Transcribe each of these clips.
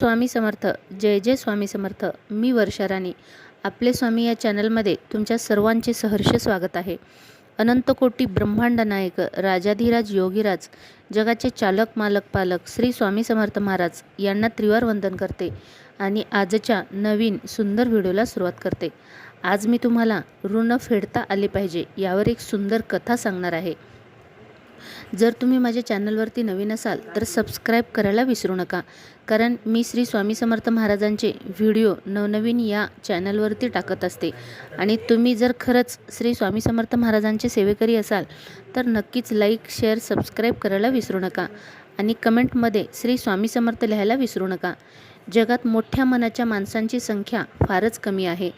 स्वामी समर्थ जय जय स्वामी समर्थ मी वर्षा राणी. आपले स्वामी या चॅनलमध्ये तुमच्या सर्वांचे सहर्ष स्वागत आहे. अनंतकोटी ब्रह्मांड नायक राजाधिराज योगीराज जगाचे चालक मालक पालक श्री स्वामी समर्थ महाराज यांना त्रिवार वंदन करते आणि आजच्या नवीन सुंदर व्हिडिओला सुरुवात करते. आज मी तुम्हाला ऋण फेडता आले पाहिजे यावर एक सुंदर कथा सांगणार आहे. जर तुम्ही माझ्या चॅनलवरती नवीन असाल तर सबस्क्राईब करायला विसरू नका. कारण मी श्री स्वामी समर्थ महाराजांचे व्हिडिओ नवनवीन या चॅनलवरती टाकत असते. आणि तुम्ही जर खरंच श्री स्वामी समर्थ महाराजांचे सेवेकरी असाल तर नक्कीच लाईक शेअर सबस्क्राईब करायला विसरू नका. आणि कमेंटमध्ये श्री स्वामी समर्थ लिहायला विसरू नका. जगात मोठ्या मनाच्या माणसांची संख्या फारच कमी आहे.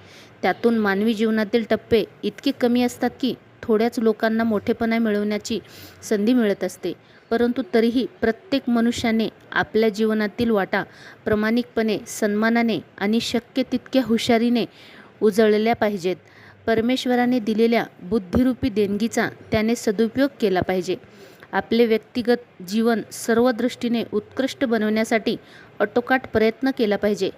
त्यातून मानवी जीवनातील टप्पे इतके कमी असतात की थोड्याच लोकांना मोठेपणा मिळवण्याची संधी मिळत असते. परंतु तरीही प्रत्येक मनुष्याने आपल्या जीवनातील वाटा प्रामाणिकपणे सन्मानाने आणि शक्य तितक्या हुशारीने उजळल्या पाहिजेत. परमेश्वराने दिलेल्या बुद्धिरूपी देणगीचा त्याने सदुपयोग केला पाहिजे. आपले व्यक्तिगत जीवन सर्व दृष्टीने उत्कृष्ट बनवण्यासाठी अटोकाट प्रयत्न केला पाहिजे.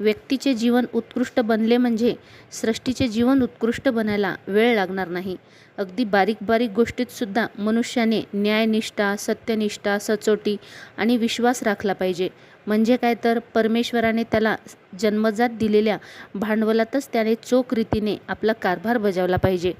व्यक्तीचे जीवन उत्कृष्ट बनले म्हणजे सृष्टीचे जीवन उत्कृष्ट बनायला वेळ लागणार नाही. अगदी बारीक बारीक गोष्टीतसुद्धा मनुष्याने न्यायनिष्ठा सत्यनिष्ठा सचोटी आणि विश्वास राखला पाहिजे. म्हणजे काय तर परमेश्वराने त्याला जन्मजात दिलेल्या भांडवलातच त्याने चोख रीतीने आपला कारभार बजावला पाहिजे.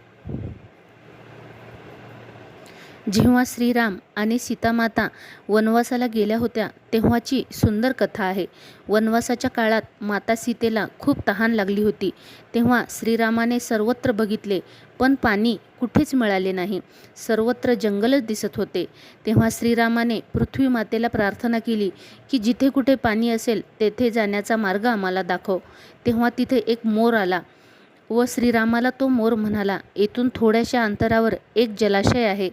जेव्हा श्रीराम आणि सीतामाता वनवासाला गेल्या होत्या तेव्हाची सुंदर कथा आहे. वनवासाच्या काळात माता सीतेला खूप तहान लागली होती. तेव्हा श्रीरामाने सर्वत्र बघितले पण पाणी कुठेच मिळाले नाही. सर्वत्र जंगलच दिसत होते. तेव्हा श्रीरामाने पृथ्वी मातेला प्रार्थना केली की जिथे कुठे पाणी असेल तेथे जाण्याचा मार्ग आम्हाला दाखव. तेव्हा तिथे एक मोर आला व श्रीरामाला तो मोर म्हणाला येथून थोड्याशा अंतरावर एक जलाशय आहे.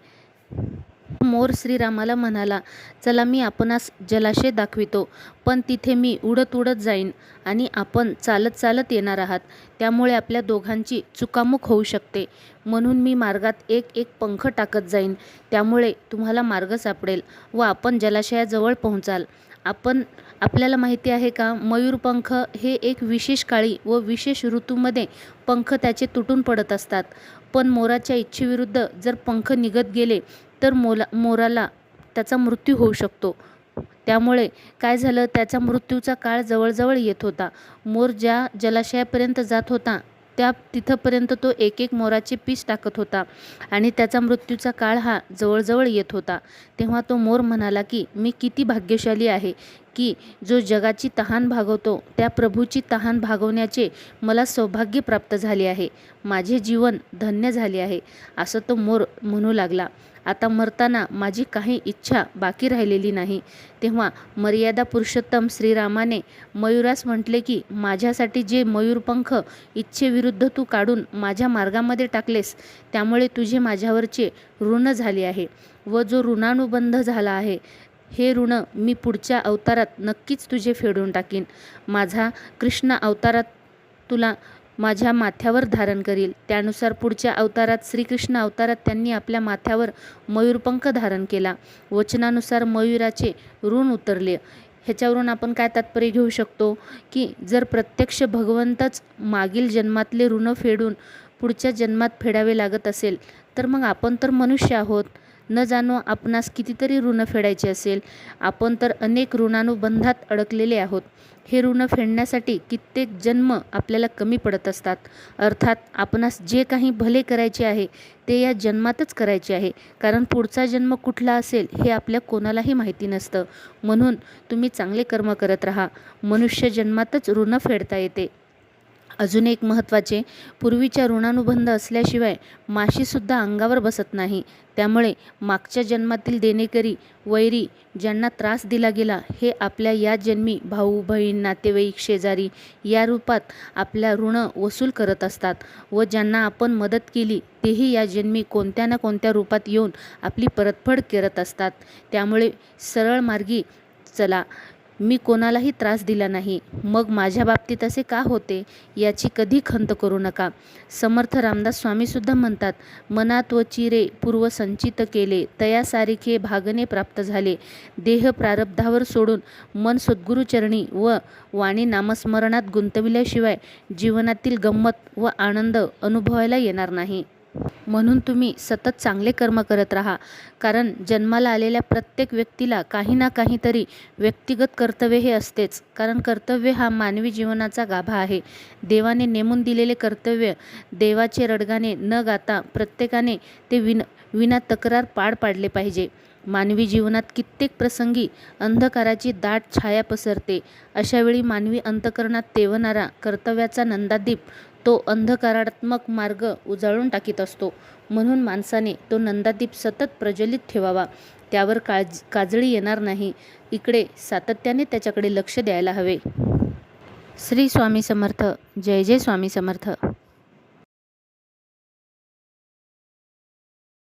मोर श्रीरामाला म्हणाला चला मी आपणास जलाशय दाखवितो पण तिथे मी उडत उडत जाईन आणि आपण चालत चालत येणार आहात. त्यामुळे आपल्या दोघांची चुकामुक होऊ शकते. म्हणून मी मार्गात एक एक पंख टाकत जाईन. त्यामुळे तुम्हाला मार्ग सापडेल व आपण जलाशयाजवळ पोहोचाल. आपण आपल्याला माहिती आहे का मयूरपंख हे एक विशेष काळी व विशेष ऋतूमध्ये पंख त्याचे तुटून पडत असतात. पण मोराच्या इच्छेविरुद्ध जर पंख निघत गेले तर मोला मोराला त्याचा मृत्यू होऊ शकतो. त्यामुळे काय झालं त्याचा मृत्यूचा काळ जवळजवळ येत होता. मोर ज्या जलाशयापर्यंत जात होता त्या तिथंपर्यंत तो एक एक मोराचे पीस टाकत होता आणि त्याचा मृत्यूचा काळ हा जवळजवळ येत होता. तेव्हा तो मोर म्हणाला की मी किती भाग्यशाली आहे. की जो जगाची तहान भागवतो त्या प्रभूची तहान भागवण्याचे मला सौभाग्य प्राप्त झाले आहे. माझे जीवन धन्य झाले आहे असं तो मोर म्हणू लागला. आता मरताना माझी काही इच्छा बाकी राहिलेली नाही. तेव्हा मर्यादा पुरुषोत्तम श्रीरामाने मयुरास म्हटले की माझ्यासाठी जे मयूरपंख इच्छेविरुद्ध तू काढून माझ्या मार्गामध्ये टाकलेस त्यामुळे तुझे माझ्यावरचे ऋण झाले आहे व जो ऋणानुबंध झाला आहे हे ऋण मी पुढच्या अवतारात नक्कीच तुझे फेडून टाकीन. माझा कृष्ण अवतारात तुला माझ्या माथ्यावर धारण करील. त्यानुसार पुढच्या अवतारात श्रीकृष्ण अवतारात त्यांनी आपल्या माथ्यावर मयूरपंख धारण केला. वचनानुसार मयुराचे ऋण उतरले. ह्याच्यावरून आपण काय तात्पर्य घेऊ शकतो? की जर प्रत्यक्ष भगवंतच मागील जन्मातले ऋण फेडून पुढच्या जन्मात फेडावे लागत असेल तर मग आपण तर मनुष्य आहोत. न जाणो आपणास कितीतरी ऋण फेडायचे असेल आपण तर अनेक ऋणानुबंधात अडकलेले आहोत. हे ऋण फेडण्यासाठी कित्येक जन्म आपल्याला कमी पडत असतात. अर्थात आपणास जे काही भले करायचे आहे ते या जन्मातच करायचे आहे. कारण पुढचा जन्म कुठला असेल हे आपल्या कोणालाही माहिती नसतं. म्हणून तुम्ही चांगले कर्म करत राहा. मनुष्य जन्मातच ऋण फेडता येते. अजून एक महत्त्वाचे. पूर्वीच्या ऋणानुबंध असल्याशिवाय माशीसुद्धा अंगावर बसत नाही. त्यामुळे मागच्या जन्मातील देणेकरी वैरी ज्यांना त्रास दिला गेला हे आपल्या या जन्मी भाऊ बहीण नातेवाईक शेजारी या रूपात आपल्या ऋण वसूल करत असतात व ज्यांना आपण मदत केली तेही या जन्मी कोणत्या ना कोणत्या रूपात येऊन आपली परतफड करत असतात. त्यामुळे सरळ मार्गी चला. मी कोणालाही त्रास दिला नाही. मग माझ्या बाबतीत असे का होते याची कधी खंत करू नका. समर्थ रामदास स्वामीसुद्धा म्हणतात मनात व चिरे पूर्व संचित केले तयासारिखे भागणे प्राप्त झाले. देह प्रारब्धावर सोडून मन सद्गुरुचरणी व वाणी नामस्मरणात गुंतविल्याशिवाय जीवनातील गंमत व आनंद अनुभवायला येणार नाही. म्हणून तुम्ही सतत चांगले कर्म करत राहा. कारण जन्माला आलेल्या प्रत्येक व्यक्तीला काही ना काहीतरी व्यक्तिगत कर्तव्य हे असतेच. कारण कर्तव्य हा मानवी जीवनाचा गाभा आहे. देवाने नेमून दिलेले कर्तव्य देवाचे रडगाणे न गाता प्रत्येकाने ते विन विना तक्रार पार पाडले पाहिजे. मानवी जीवनात कित्येक प्रसंगी अंधकाराची दाट छाया पसरते. अशावेळी मानवी अंतकरणात तेवणारा कर्तव्याचा नंदादीप तो अंधकारात्मक मार्ग उजाळून टाकीत असतो. म्हणून माणसाने तो नंदादीप सतत प्रज्वलित ठेवावा. त्यावर काळज काजळी येणार नाही. इकडे सातत्याने त्याच्याकडे लक्ष द्यायला हवे. श्री स्वामी समर्थ. जय जय स्वामी समर्थ.